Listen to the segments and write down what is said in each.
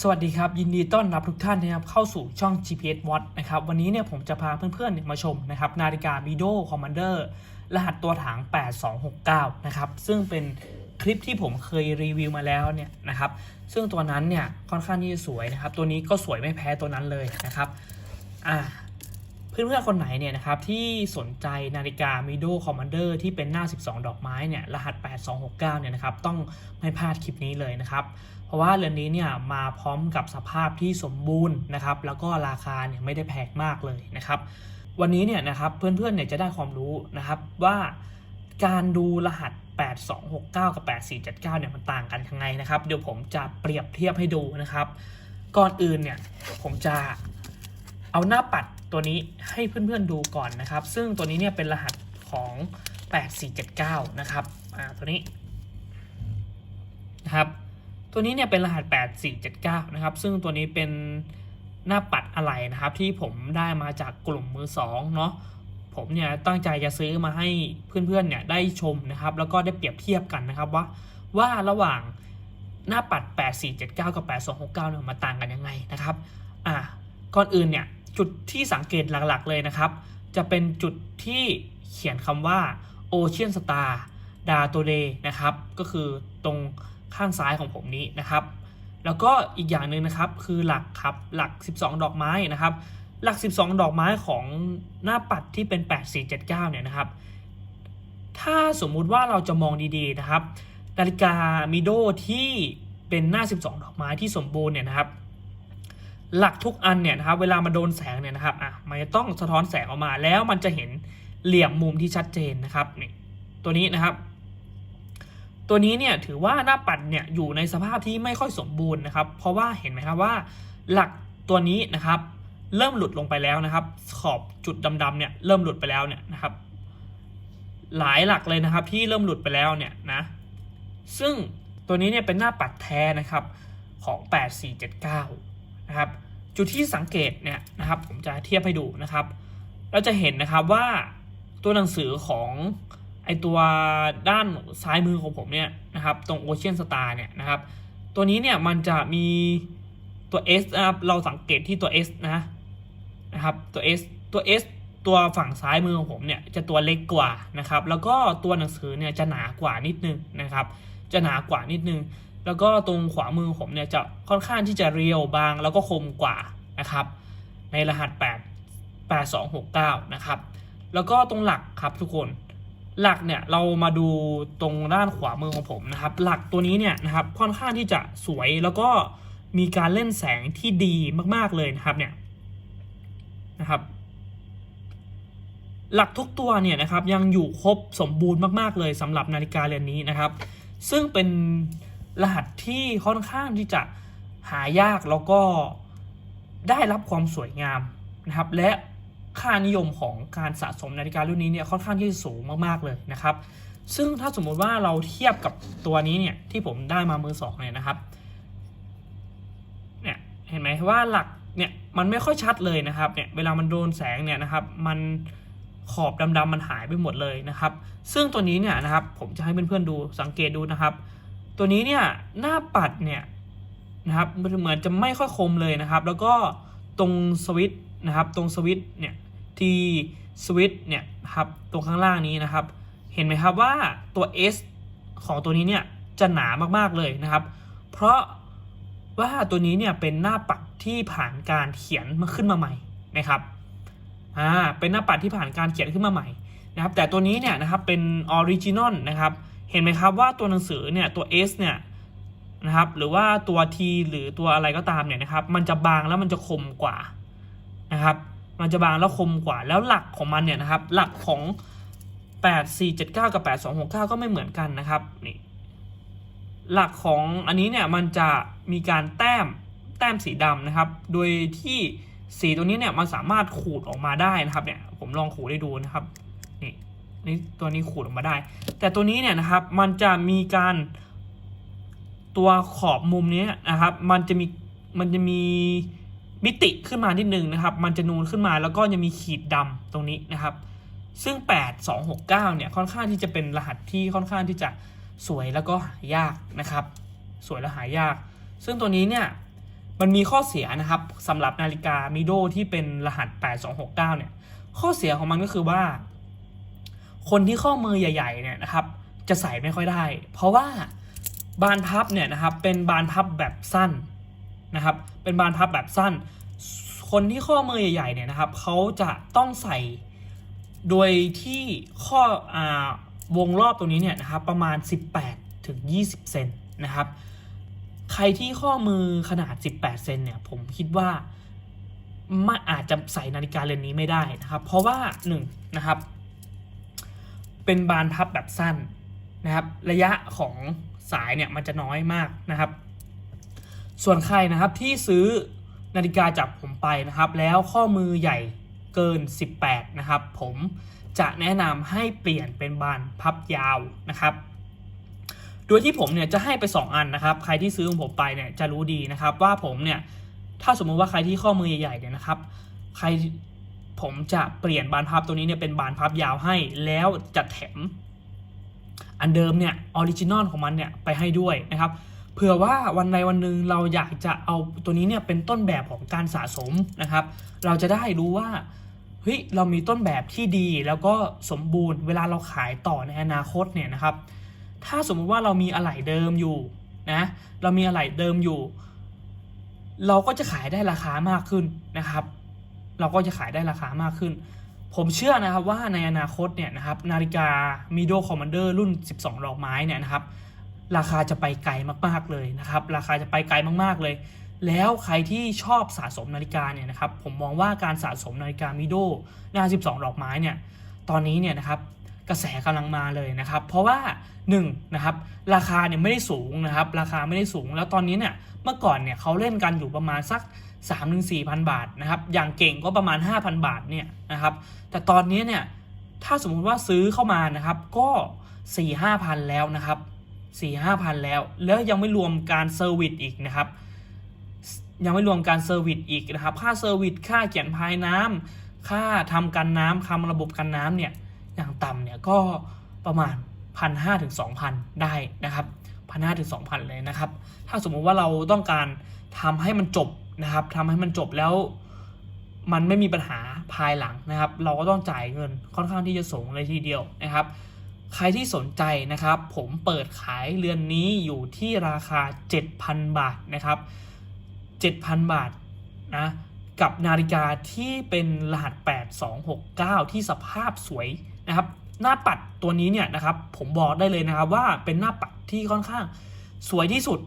สวัสดีครับ ยินดีต้อนรับทุกท่านนะครับเข้าสู่ช่อง GPS Watch นะครับวันนี้เนี่ยผมจะพาเพื่อนๆมาชมนะครับนาฬิกา Mido Commander รหัสตัวถัง 8269 นะครับซึ่งเป็นคลิปที่ผมเคยรีวิวมาแล้วเนี่ยนะครับซึ่งตัวนั้นเนี่ยค่อนข้างที่จะสวยนะครับตัวนี้ก็สวยไม่แพ้ตัวนั้นเลยนะครับอ่า เพื่อนๆคนไหนเนี่ยนะครับที่สนใจนาฬิกา Mido Commander ที่เป็นหน้า 12 ดอกไม้เนี่ยรหัส 8269 เนี่ยนะครับต้องไม่พลาดคลิปนี้เลยนะครับ เพราะว่าเรือนนี้เนี่ยมาพร้อมกับสภาพที่สมบูรณ์นะครับแล้วก็ราคาเนี่ยไม่ได้แพงมากเลยนะครับ วันนี้เนี่ยนะครับเพื่อนๆเนี่ยจะได้ความรู้นะครับว่าการดูรหัส 8269 กับ 8479 เนี่ยมันต่างกันยังไงนะครับ เดี๋ยวผมจะเปรียบเทียบให้ดูนะครับ ก่อนอื่นเนี่ยผมจะเอาหน้าปัด ตัวนี้ให้เพื่อนๆดูก่อนนะครับ ซึ่งตัวนี้เนี่ยเป็นรหัสของ 8479 นะครับอ่าตัวนี้นะครับตัวนี้เนี่ยเป็นรหัส 8479 นะครับ ซึ่งตัวนี้เป็นหน้าปัดอะไหล่นะครับ ที่ผมได้มาจากกลุ่มมือสองเนาะผมเนี่ยตั้งใจจะซื้อมาให้เพื่อนๆเนี่ยได้ชมนะครับ แล้วก็ได้เปรียบเทียบกันนะครับว่าว่าระหว่างหน้าปัด 8479 กับ 8269เนี่ยมันต่างกันยังไงนะครับ อะก่อนอื่นเนี่ย จุดที่สังเกตหลักๆเลยนะครับ จะเป็นจุดที่เขียนคำว่า Ocean Star d a t o d a y นะครับ ก็คือตรงข้างซ้ายของผมนี้นะครับ แล้วก็อีกอย่างหนึ่งนะครับคือหลักครับหลัก 12 ดอกไม้นะครับ หลัก 12 ดอกไม้ของหน้าปัดที่เป็น 8479 เนี่ยนะครับ ถ้าสมมุติว่าเราจะมองดีๆนะครับนาฬิกามิโดที่เป็นหน้า 12 ดอกไม้ที่สมบูรณ์เนี่ยนะครับ หลักทุกอันเนี่ยนะครับเวลามาโดนแสงเนี่ยนะครับอะมันจะต้องสะท้อนแสงออกมาแล้วมันจะเห็นเหลี่ยมมุมที่ชัดเจนนะครับนี่ตัวนี้นะครับ ตัวนี้เนี่ยถือว่าหน้าปัดเนี่ยอยู่ในสภาพที่ไม่ค่อยสมบูรณ์นะครับ เพราะว่าเห็นไหมครับว่าหลักตัวนี้นะครับ เริ่มหลุดลงไปแล้วนะครับ ขอบจุดดำๆเนี่ยเริ่มหลุดไปแล้วเนี่ยนะครับ หลายหลักเลยนะครับที่เริ่มหลุดไปแล้วเนี่ยนะ ซึ่งตัวนี้เนี่ยเป็นหน้าปัดแท้นะครับของ 8479 นะครับ จุดที่สังเกตเนี่ยนะครับ ผมจะเทียบให้ดูนะครับ เราจะเห็นนะครับว่าตัวหนังสือของไอตัวด้านซ้ายมือของผมเนี่ยนะครับ ตรง Ocean Star เนี่ยนะครับ ตัวนี้เนี่ยมันจะมีตัว S นะครับ เราสังเกตที่ตัว S นะนะครับตัว S ตัว S ตัวฝั่งซ้ายมือของผมเนี่ยจะตัวเล็กกว่านะครับ แล้วก็ตัวหนังสือเนี่ยจะหนากว่านิดนึงนะครับ จะหนากว่านิดนึง แล้วก็ตรงขวามือผมเนี่ยจะค่อนข้างที่จะเรียวบางแล้วก็คมกว่านะครับ ในรหัส 8 8269 นะครับ แล้วก็ตรงหลักครับทุกคนหลักเนี่ยเรามาดูตรงด้านขวามือของผมนะครับ หลักตัวนี้เนี่ยนะครับค่อนข้างที่จะสวยแล้วก็มีการเล่นแสงที่ดีมากๆเลยนะครับเนี่ยนะครับ หลักทุกตัวเนี่ยนะครับยังอยู่ครบสมบูรณ์มากๆเลยสำหรับนาฬิกาเรือนนี้นะครับ ซึ่งเป็น รหัสที่ค่อนข้างที่จะหายากแล้วก็ได้รับความสวยงามนะครับ และค่านิยมของการสะสมนาฬิการุ่นนี้เนี่ยค่อนข้างที่จะสูงมากๆเลยนะครับ ซึ่งถ้าสมมุติว่าเราเทียบกับตัวนี้เนี่ยที่ผมได้มามือสองเนี่ยนะครับเนี่ยเห็นไหมว่าหลักเนี่ยมันไม่ค่อยชัดเลยนะครับเนี่ยเวลามันโดนแสงเนี่ยนะครับมันขอบดำๆมันหายไปหมดเลยนะครับ ซึ่งตัวนี้เนี่ยนะครับผมจะให้เพื่อนๆดูสังเกตดูนะครับ ตัวนี้เนี่ยหน้าปัดเนี่ยนะครับเหมือนจะไม่ค่อยคมเลยนะครับ แล้วก็ตรงสวิต์นะครับ ตรงสวิต์เนี่ยที่สวิตเนี่ยนะครับตรงข้างล่างนี้นะครับ เห็นไหมครับว่าตัว S ของตัวนี้เนี่ยจะหนามากๆเลยนะครับ เพราะว่าตัวนี้เนี่ยเป็นหน้าปัดที่ผ่านการเขียนมาขึ้นมาใหม่นะครับอ่าเป็นหน้าปัดที่ผ่านการเขียนขึ้นมาใหม่นะครับ แต่ตัวนี้เนี่ยนะครับเป็นออริจินอลนะครับ เห็นไหมครับว่าตัวหนังสือเนี่ยตัว S เนี่ยนะครับหรือว่าตัว T หรือตัวอะไรก็ตามเนี่ยนะครับมันจะบางแล้วมันจะคมกว่านะครับมันจะบางแล้วคมกว่าแล้วหลักของมันเนี่ยนะครับหลักของ 8479 กับ 8269 ก็ไม่เหมือนกันนะครับนี่หลักของอันนี้เนี่ยมันจะมีการแต้มแต้มสีดำนะครับ โดยที่สีตัวนี้เนี่ยมันสามารถขูดออกมาได้นะครับเนี่ยผมลองขูดให้ดูนะครับนี่ นี่ตัวนี้ขูดออกมาได้ แต่ตัวนี้เนี่ยนะครับมันจะมีการตัวขอบมุมนี้นะครับ มันจะมีมันจะมีมิติขึ้นมานิดนึงนะครับ มันจะนูนขึ้นมาแล้วก็จะมีขีดดำตรงนี้นะครับ ซึ่ง 8269เนี่ยค่อนข้างที่จะเป็นรหัสที่ค่อนข้างที่จะสวยแล้วก็หายากนะครับ สวยและหายาก ซึ่งตัวนี้เนี่ยมันมีข้อเสียนะครับสำหรับนาฬิกามิโดที่เป็นรหัส 8269เนี่ยข้อเสียของมันก็คือว่า คนที่ข้อมือใหญ่ๆเนี่ยนะครับจะใส่ไม่ค่อยได้ เพราะว่าบานพับเนี่ยนะครับเป็นบานพับแบบสั้นนะครับเป็นบานพับแบบสั้น คนที่ข้อมือใหญ่ๆเนี่ยนะครับเขาจะต้องใส่โดยที่ข้ออาวงรอบตรงนี้เนี่ยนะครับประมาณ 18ถึง20 เซนนะครับใครที่ข้อมือขนาด 18 เซนเนี่ยผมคิดว่าไม่อาจจะใส่นาฬิกาเรือนนี้ไม่ได้นะครับ เพราะว่า1นะครับ เป็นบานพับแบบสั้นนะครับ ระยะของสายเนี่ยมันจะน้อยมากนะครับ ส่วนใครนะครับที่ซื้อนาฬิกาจากผมไปนะครับ แล้วข้อมือใหญ่เกิน 18 นะครับ ผมจะแนะนำให้เปลี่ยนเป็นบานพับยาวนะครับโดยที่ผมเนี่ยจะให้ไป 2 อันนะครับ ใครที่ซื้อของผมไปเนี่ยจะรู้ดีนะครับ ว่าผมเนี่ยถ้าสมมุติว่าใครที่ข้อมือใหญ่ๆเนี่ยนะครับ ใคร ผมจะเปลี่ยนบานพับตัวนี้เนี่ยเป็นบานพับยาวให้ แล้วจะแถม อันเดิมเนี่ยออริจินอลของมันเนี่ยไปให้ด้วยนะครับเผื่อว่าวันใดวันหนึ่งเราอยากจะเอาตัวนี้เนี่ยเป็นต้นแบบของการสะสมนะครับ เราจะได้รู้ว่าเฮ้ยเรามีต้นแบบที่ดีแล้วก็สมบูรณ์เวลาเราขายต่อในอนาคตเนี่ยนะครับ ถ้าสมมุติว่าเรามีอะไหล่เดิมอยู่นะเรามีอะไหล่เดิมอยู่ เราก็จะขายได้ราคามากขึ้นนะครับ เราก็จะขายได้ราคามากขึ้น ผมเชื่อนะครับว่าในอนาคตเนี่ยนะครับนาฬิกา Mido Commander รุ่น 12 ดอกไม้เนี่ยนะครับราคาจะไปไกลมากๆเลยนะครับ ราคาจะไปไกลมากๆเลย แล้วใครที่ชอบสะสมนาฬิกาเนี่ยนะครับ ผมมองว่าการสะสมนาฬิกา Mido หน้า 12 ดอกไม้เนี่ย ตอนนี้เนี่ยนะครับกระแสกำลังมาเลยนะครับ เพราะว่า1นะครับราคาเนี่ยไม่ได้สูงนะครับ ราคาไม่ได้สูง แล้วตอนนี้เนี่ยเมื่อก่อนเนี่ยเขาเล่นกันอยู่ประมาณสัก 3 4 0 0 0บาทนะครับ อย่างเก่งก็ประมาณ 5,000 บาทเนี่ยนะครับ แต่ตอนนี้เนี่ยถ้าสมมุติว่าซื้อเข้ามานะครับก็4 5 0 0 0แล้วนะครับ4 5 0 0 0แล้ว แล้วยังไม่รวมการเซอร์วิสอีกนะครับ ยังไม่รวมการเซอร์วิสอีกนะครับ ค่าเซอร์วิสค่าเขียนพายน้ำค่าทำกันน้ำทำระบบกันน้ำเนี่ยอย่างต่ำเนี่ยก็ประมาณพันห้าถึงสองพันได้นะครับพันห้าถึงสองพันเลยนะครับ ถ้าสมมุติว่าเราต้องการทำให้มันจบ นะครับทำให้มันจบแล้วมันไม่มีปัญหาภายหลังนะครับ เราก็ต้องจ่ายเงินค่อนข้างที่จะสูงเลยทีเดียวนะครับ ใครที่สนใจนะครับ ผมเปิดขายเรือนนี้อยู่ที่ราคา 7,000 บาทนะครับ 7,000 บาทนะกับนาฬิกาที่เป็นรหัส 8269 ที่สภาพสวยนะครับ หน้าปัดตัวนี้เนี่ยนะครับ ผมบอกได้เลยนะครับว่าเป็นหน้าปัดที่ค่อนข้างสวยที่สุด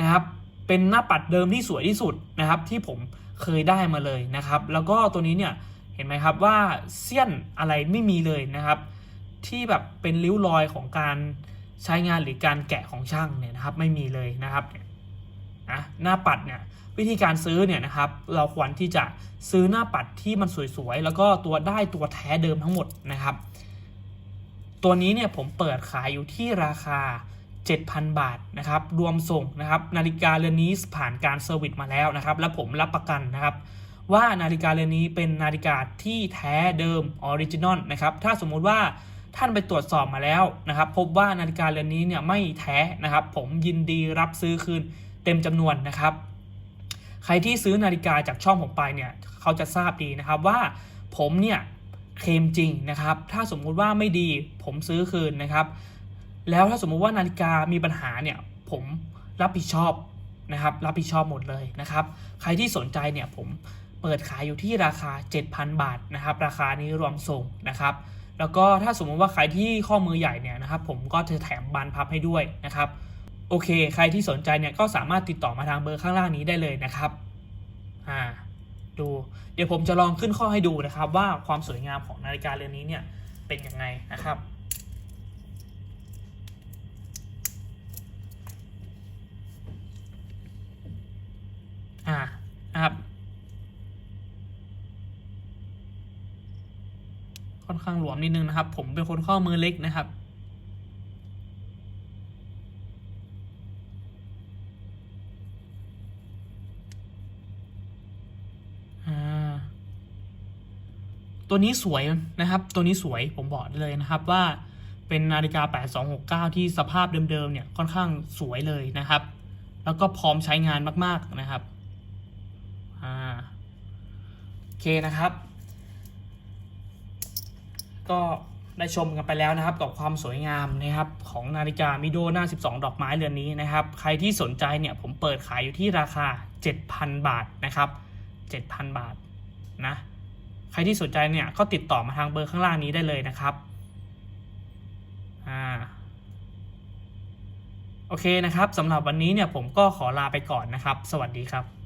นะครับ เป็นหน้าปัดเดิมที่สวยที่สุดนะครับ ที่ผมเคยได้มาเลยนะครับ แล้วก็ตัวนี้เนี่ยเห็นไหมครับว่าเสี้ยนอะไรไม่มีเลยนะครับ ที่แบบเป็นริ้วรอยของการใช้งานหรือการแกะของช่างเนี่ยนะครับไม่มีเลยนะครับเนี่ยนะหน้าปัดเนี่ยวิธีการซื้อเนี่ยนะครับ เราควรที่จะซื้อหน้าปัดที่มันสวยๆแล้วก็ตัวได้ตัวแท้เดิมทั้งหมดนะครับ ตัวนี้เนี่ยผมเปิดขายอยู่ที่ราคา 7,000 บาทนะครับรวมส่งนะครับนาฬิกาเรือนนี้ผ่านการเซอร์วิสมาแล้วนะครับและผมรับประกันนะครับว่านาฬิกาเรือนนี้เป็นนาฬิกาที่แท้เดิมออริจินอลนะครับถ้าสมมุติว่าท่านไปตรวจสอบมาแล้วนะครับ พบว่านาฬิกาเรือนนี้เนี่ยไม่แท้นะครับ ผมยินดีรับซื้อคืนเต็มจำนวนนะครับ ใครที่ซื้อนาฬิกาจากช่องผมไปเนี่ยเขาจะทราบดีนะครับว่าผมเนี่ยเคลมจริงนะครับ ถ้าสมมุติว่าไม่ดีผมซื้อคืนนะครับ แล้วถ้าสมมุติว่านาฬิกามีปัญหาเนี่ยผมรับผิดชอบนะครับรับผิดชอบหมดเลยนะครับใครที่สนใจเนี่ยผมเปิดขายอยู่ที่ราคา 7,000 บาทนะครับราคานี้รวมส่งนะครับแล้วก็ถ้าสมมุติว่าใครที่ข้อมือใหญ่เนี่ยนะครับผมก็จะแถมบานพับให้ด้วยนะครับโอเค ใครที่สนใจเนี่ยก็สามารถติดต่อมาทางเบอร์ข้างล่างนี้ได้เลยนะครับอ่าดูเดี๋ยวผมจะลองขึ้นข้อให้ดูนะครับว่าความสวยงามของนาฬิกาเรือนนี้เนี่ยเป็นยังไงนะครับ อ่านะครับค่อนข้างหลวมนิดนึงนะครับ ผมเป็นคนข้อมือเล็กนะครับ ตัวนี้สวยนะครับ ตัวนี้สวยผมบอกได้เลยนะครับว่าเป็นนาฬิกา 8269 ที่สภาพเดิมๆเนี่ยค่อนข้างสวยเลยนะครับ แล้วก็พร้อมใช้งานมากๆนะครับ เคนะครับ ก็ได้ชมกันไปแล้วนะครับ กับความสวยงามนะครับ ของนาฬิกามิโดหน้า 12 ดอกไม้เรือนนี้นะครับ ใครที่สนใจเนี่ยผมเปิดขายอยู่ที่ราคา 7,000 บาทนะครับ 7,000 บาทนะใครที่สนใจเนี่ยก็ติดต่อมาทางเบอร์ข้างล่างนี้ได้เลยนะครับอ่าโอเคนะครับสำหรับวันนี้เนี่ยผมก็ขอลาไปก่อนนะครับ สวัสดีครับ